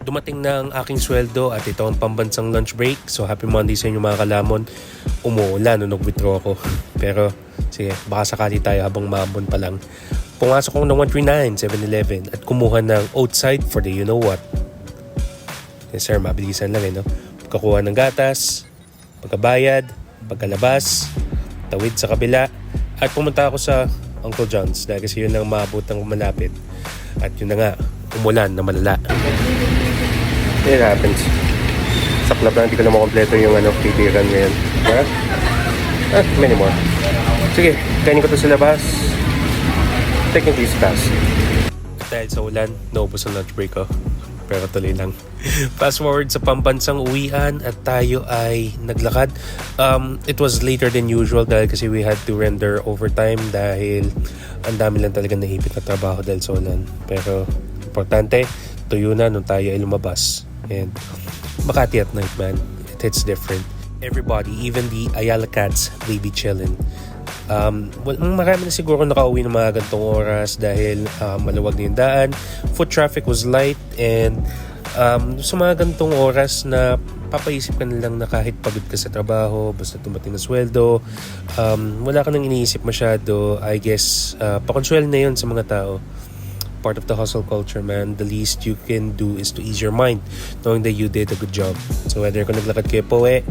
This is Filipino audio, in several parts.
Dumating na ang aking sweldo at ito ang pambansang lunch break. So happy Monday sa inyo mga kalamon. Umuulan nung nag-withdraw ako. Pero sige, baka sakali tayo habang maambon pa lang. Pumasok ako ng 139 7-Eleven at kumuha ng outside for the you know what. Yes sir, mabilisan lang eh no. Pagkakuha ng gatas, pagkabayad, pagkalabas, tawid sa kabila, at pumunta ako sa Uncle John's dahil kasi yun ang maabot ng malapit. At yun na nga, umulan na malala. It happens. Saklap na, hindi ko na makompleto yung ano, titiran ngayon. But, ah, many more. Sige, kainin ko to sa labas. Taking this fast. Dahil sa ulan, naubos ang lunch break ko. Pero tuloy lang. Fast forward sa pambansang uwian at tayo ay naglakad. Um, it was later than usual dahil kasi we had to render overtime dahil ang dami lang talaga naipit na trabaho dahil sa ulan. Pero importante, tuyo na nung tayo ay lumabas. And Makati at night, man, it hits different. Everybody, even the Ayala cats, they be chilling. Um, well, marami na siguro nakauwi ng mga gantong oras dahil um, maluwag na yung daan. Foot traffic was light and um, sa mga gantong oras na papaisip ka na lang na kahit pagod ka sa trabaho, basta tumating na sweldo, um, wala ka nang iniisip masyado. I guess, uh, pakonsuel na yun sa mga tao part of the hustle culture, man, the least you can do is to ease your mind knowing that you did a good job. So whether kung naglakad kayo po eh,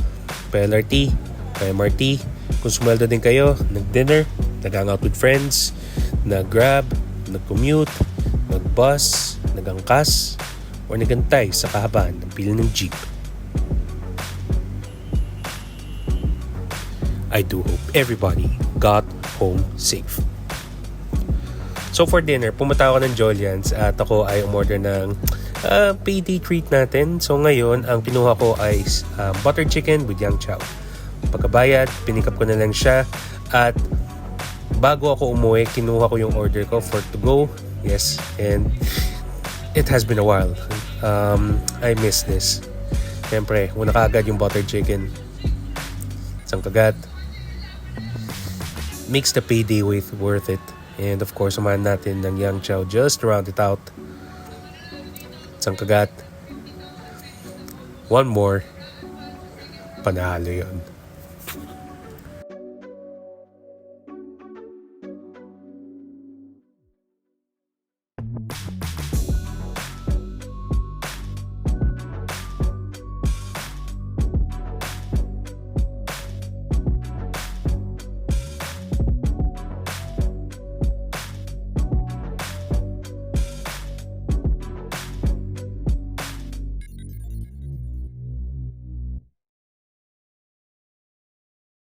pa LRT, pa MRT, kung sumweldo din kayo, nag-dinner, nag-hangout with friends, nag-grab, nag-commute, nag-bus, nag-angkas, or nagantay sa kahabaan ng pila ng jeep. I do hope everybody got home safe. So for dinner, pumunta ako ng Jolians at ako ay umorder ng uh, payday treat natin. So ngayon, ang pinuha ko ay uh, butter chicken with yang chow. Pagkabayad, pinikap ko na lang siya at bago ako umuwi, kinuha ko yung order ko for to go. Yes, and it has been a while. Um, I miss this. Siyempre, una kaagad yung butter chicken. Isang kagat. Makes the payday worth it. And of course, umahan natin ng Yang Chow just to round it out. Isang kagat. One more. Panalo yun.